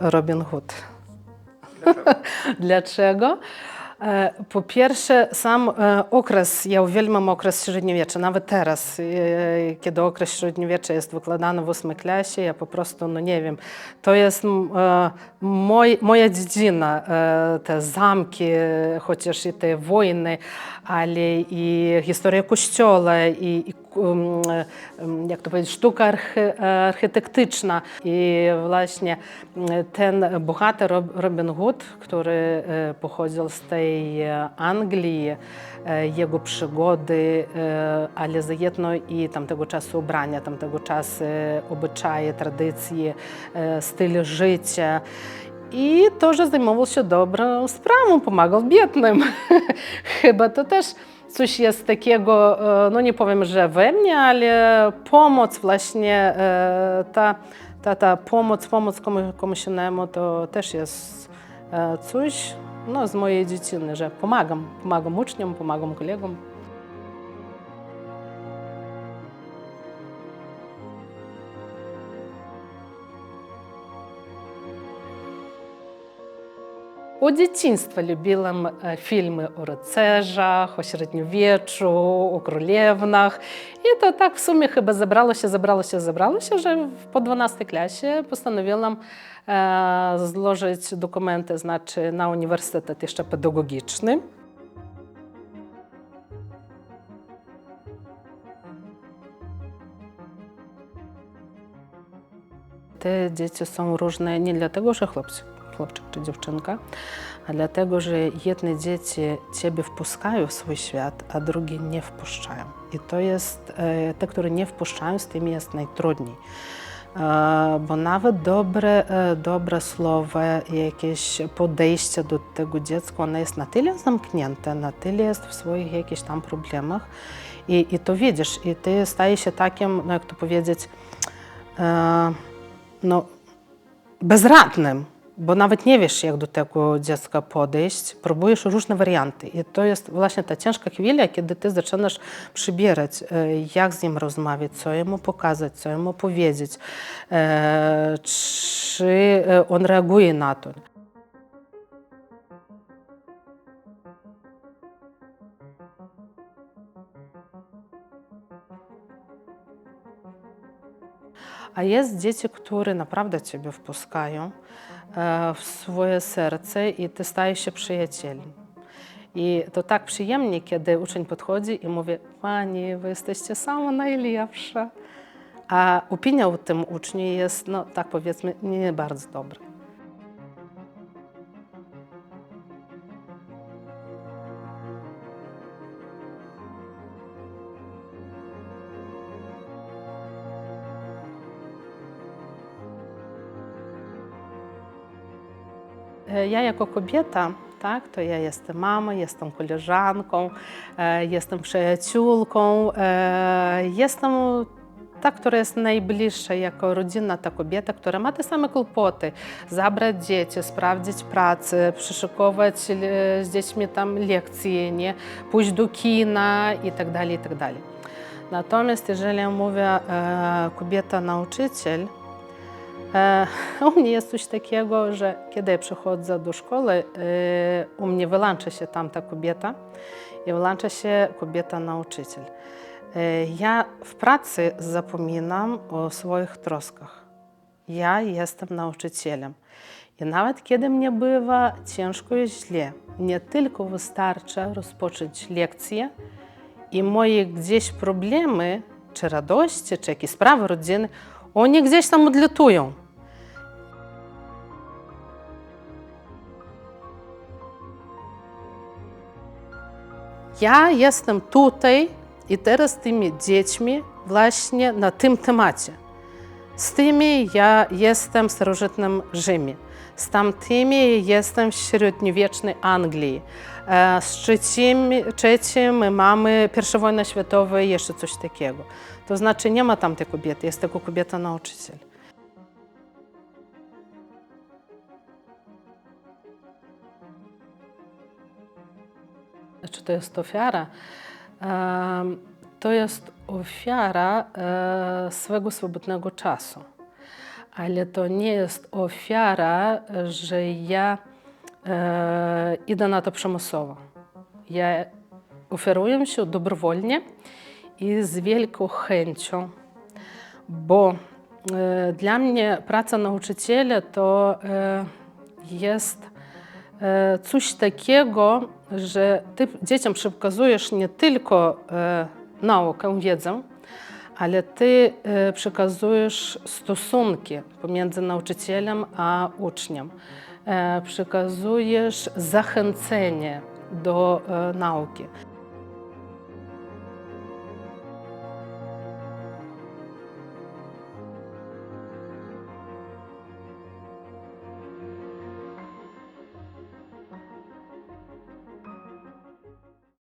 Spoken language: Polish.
Robin Hood. Dlaczego? E, E, po pierwsze, sam e, okres, ja uwielbiam okres średniowiecza, nawet teraz, e, kiedy okres średniowiecza jest wykładany w ósmej klasie, ja po prostu, no nie wiem, to jest moj, moja dziedzina, te zamki, chociaż i te wojny, ale i historia kościoła, i, i jak to powiedzieć, sztuka architektyczna. I właśnie ten bohater Robin Hood, który pochodził z tej e, Anglii, jego przygody, ale zajedno i tamtego czasu ubrania, tamtego czasu obyczaje, tradycje, styl życia. I też zajmował się dobrą sprawą, pomagał biednym. Chyba to też coś jest takiego, no nie powiem, że we mnie, ale pomoc właśnie, ta, ta, ta pomoc, pomoc komu, komuś innemu to też jest coś no, z mojej dzieciny, że pomagam, pomagam uczniom, pomagam kolegom. У дитинства любила е, фільми у рицежах, у середньовіччю, у кролівнах. І то так в сумі хіба забралося, забралося, забралося, że po 12 klasie postanowiłam e, złożyć dokumenty znaczy, na uniwersytet jeszcze pedagogiczny. Te dzieci są różne nie dlatego, że chłopcy, Chłopczyk czy dziewczynka, dlatego, że jedne dzieci ciebie wpuszczają w swój świat, a drugie nie wpuszczają. I to jest, e, te, które nie wpuszczają, z tymi jest najtrudniej. E, Bo nawet dobre, e, dobre słowo, jakieś podejście do tego dziecka, ono jest na tyle zamknięte, na tyle jest w swoich jakichś tam problemach i, i to widzisz, i ty stajesz się takim, no jak to powiedzieć, no, bezradnym, bo nawet nie wiesz, jak do tego dziecka podejść, próbujesz różne warianty. I to jest właśnie ta ciężka chwila, kiedy ty zaczynasz przybierać, e, jak z nim rozmawiać, co jemu pokazać, co jemu powiedzieć, e, czy e, on reaguje na to. A jest dzieci, które naprawdę Ciebie wpuszczają w swoje serce i Ty stajesz się przyjacielem. I to tak przyjemnie, kiedy uczeń podchodzi i mówi, Pani, Wy jesteście sama najlepsza. A opinia o tym uczniu jest, no tak powiedzmy, nie bardzo dobra. Ja jako kobieta, tak, to ja jestem mamą, jestem koleżanką, e, jestem przyjaciółką, e, jestem ta, która jest najbliższa jako rodzina, ta kobieta, która ma te same kłopoty. Zabrać dzieci, sprawdzić pracę, przyszykować e, z dziećmi tam lekcje, nie? pójść do kina i tak dalej, i tak. Natomiast jeżeli mówię e, kobieta-nauczyciel, E, U mnie jest coś takiego, że kiedy ja przychodzę do szkoły, e, u mnie wyłącza się tam ta kobieta i wyłącza się kobieta-nauczyciel. E, Ja w pracy zapominam o swoich troskach. Ja jestem nauczycielem. I nawet kiedy mnie bywa ciężko i źle, nie tylko wystarcza rozpocząć lekcję i moje gdzieś problemy, czy radości, czy jakieś sprawy rodziny, oni gdzieś tam odlatują. Ja jestem tutaj i teraz z tymi dziećmi właśnie na tym temacie. Z tymi ja jestem w starożytnym Rzymie, z tamtymi jestem w średniowiecznej Anglii, e, z trzecim, trzecim mamy pierwszą wojnę światową i jeszcze coś takiego. To znaczy nie ma tam tej kobiety, jest tylko kobieta-nauczyciel. Czy to jest ofiara? To jest ofiara e, swego swobodnego czasu. ale to nie jest ofiara, że ja e, idę na to przymusowo. Ja oferuję się dobrowolnie i z wielką chęcią, bo e, dla mnie praca nauczyciela to jest coś takiego, że ty dzieciom przekazujesz nie tylko e, naukę, wiedzę, ale ty e, przekazujesz stosunki pomiędzy nauczycielem a uczniem. E, Przekazujesz zachęcenie do e, nauki.